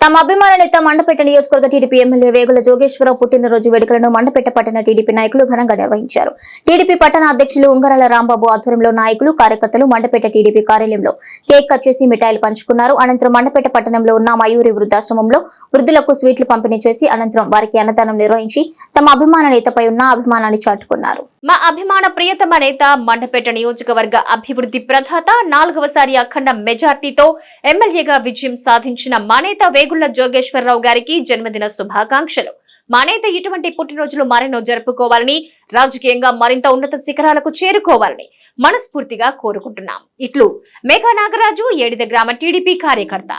తమ అభిమాన నేత మండపేట నియోజకవర్గ టీడీపీ ఎమ్మెల్యే వేగుల జోగేశ్వరరావు పుట్టినరోజు వేడుకలను మండపేట పట్టణ టీడీపీ నాయకులు ఘనంగా నిర్వహించారు. టీడీపీ పట్టణ అధ్యక్షులు ఉంగరాల రాంబాబు ఆధ్వర్యంలో నాయకులు కార్యకర్తలు మండపేట టీడీపీ కార్యాలయంలో కేక్ కట్ చేసి మిఠాయిలు పంచుకున్నారు. అనంతరం మండపేట పట్టణంలో ఉన్న మయూరి వృద్ధాశ్రమంలో వృద్ధులకు స్వీట్లు పంపిణీ చేసి అనంతరం వారికి అన్నదానం నిర్వహించి తమ అభిమాన నేతపై ఉన్న అభిమానాన్ని చాటుకున్నారు. మా అభిమాన ప్రియతమ నేత మండపేట నియోజకవర్గ అభివృద్ధి ప్రధాత నాలుగవసారి అఖండ మెజార్టీతో ఎమ్మెల్యేగా విజయం సాధించిన మా నేత వేగుళ్ళ జోగేశ్వరరావు గారికి జన్మదిన శుభాకాంక్షలు. మానేత ఇటువంటి పుట్టినరోజులు మరెన్నో జరుపుకోవాలని రాజకీయంగా మరింత ఉన్నత శిఖరాలకు చేరుకోవాలని మనస్ఫూర్తిగా కోరుకుంటున్నాం. ఇట్లు మేఘా నాగరాజు ఏడిద గ్రామ టీడీపీ కార్యకర్త.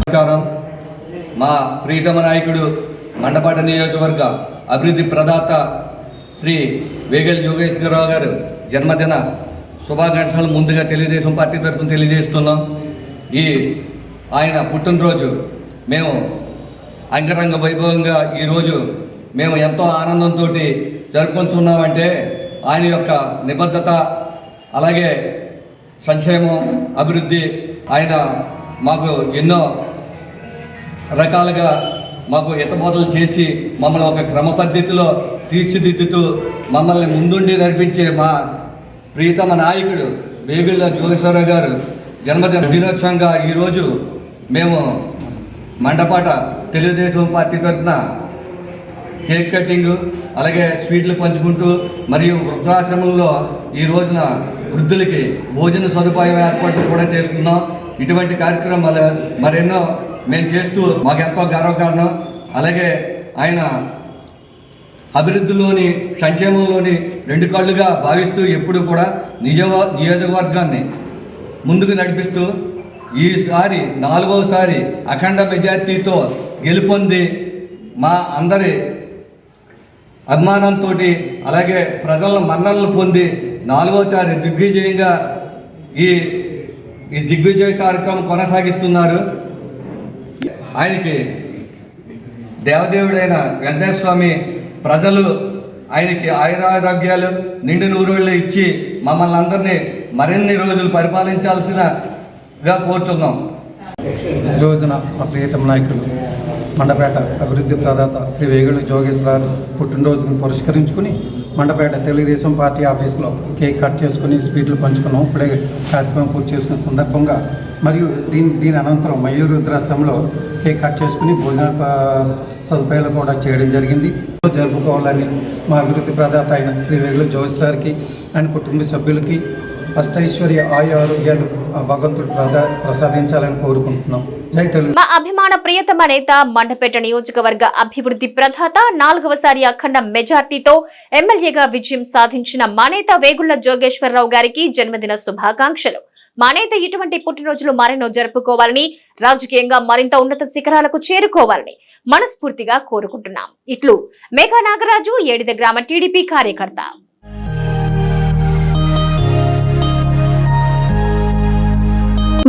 నమస్కారం. మా ప్రీతమ నాయకుడు మండపాట నియోజకవర్గ అభివృద్ధి ప్రదాత శ్రీ వేగల్ జోగేశ్వరరావు గారు జన్మదిన శుభాకాంక్షలు ముందుగా తెలుగుదేశం పార్టీ తరఫున తెలియజేస్తున్నాం. ఈ ఆయన పుట్టినరోజు మేము అంగరంగ వైభవంగా ఈరోజు మేము ఎంతో ఆనందంతో జరుపుకుంటున్నామంటే ఆయన యొక్క నిబద్ధత అలాగే సంక్షేమం అభివృద్ధి ఆయన మాకు ఎన్నో రకాలుగా మాకు హితబోధలు చేసి మమ్మల్ని ఒక క్రమ పద్ధతిలో తీర్చిదిద్దుతూ మమ్మల్ని ముందుండి నడిపించే మా ప్రీతమ నాయకుడు వేగుళ్ళ జోగేశ్వరరావు గారు జన్మదిన దినోత్సవంగా ఈరోజు మేము మండపాట తెలుగుదేశం పార్టీ తరఫున కేక్ కటింగ్ అలాగే స్వీట్లు పంచుకుంటూ మరియు వృద్ధాశ్రమంలో ఈ రోజున వృద్ధులకి భోజన సదుపాయం ఏర్పాటు కూడా చేసుకున్నాం ఇటువంటి కార్యక్రమాలు మరెన్నో మేము చేస్తూ మాకు ఎంతో గర్వకారణం. అలాగే ఆయన అభివృద్ధిలోని సంక్షేమంలోని రెండు కళ్ళుగా భావిస్తూ ఎప్పుడు కూడా నిజ నియోజకవర్గాన్ని ముందుకు నడిపిస్తూ ఈసారి నాలుగవసారి అఖండ మెజార్టీతో గెలుపొంది మా అందరి అభిమానంతో అలాగే ప్రజల మన్నలను పొంది నాలుగోసారి దిగ్విజయంగా ఈ ఈ దిగ్విజయ కార్యక్రమం కొనసాగిస్తున్నారు. ఆయనకి దేవదేవుడైన వెంకటేశ్వర స్వామి ప్రజలు ఆయనకి ఆయురారోగ్యాలు నిండు నూరుళ్ళు ఇచ్చి మమ్మల్ని అందరినీ మరిన్ని రోజులు పరిపాలించాల్సినగా కోరుతున్నాం ఈ రోజున మా ప్రియతమ నాయకులు మండపేట అభివృద్ధి ప్రదాత శ్రీ వేగుల జోగేశ్వరరావు పుట్టినరోజును పురస్కరించుకుని మండపేట తెలుగుదేశం పార్టీ ఆఫీస్లో కేక్ కట్ చేసుకుని స్వీట్లు పంచుకున్నాం. ఇప్పుడే కార్యక్రమం పూర్తి చేసుకున్న సందర్భంగా మరియు దీని దీని అనంతరం మయూర్ రుద్రాశ్రమంలో కేక్ కట్ చేసుకుని భోజన సదుపాయాలు కూడా చేయడం జరిగింది. జరుపుకోవాలని మా అభివృద్ధి ప్రదాత అయిన శ్రీ జోతి సార్కి ఆయన కుటుంబ సభ్యులకి అష్టైశ్వర్య ఆయు ఆరోగ్యాలు భగవంతుడు ప్రసాదించాలని కోరుకుంటున్నాం. మా అభిమాన ప్రియతమ నేత మండపేట నియోజకవర్గ అభివృద్ధి ప్రధాత నాలుగవసారి అఖండ మెజార్టీతో ఎమ్మెల్యేగా విజయం సాధించిన మా నేత వేగుళ్ళ జోగేశ్వరరావు గారికి జన్మదిన శుభాకాంక్షలు. మా నేత ఇటువంటి పుట్టినరోజులు మరెన్నో జరుపుకోవాలని రాజకీయంగా మరింత ఉన్నత శిఖరాలకు చేరుకోవాలని మనస్ఫూర్తిగా కోరుకుంటున్నాం. ఇట్లు మేఘా నాగరాజు ఏడిద గ్రామ టీడీపీ కార్యకర్త.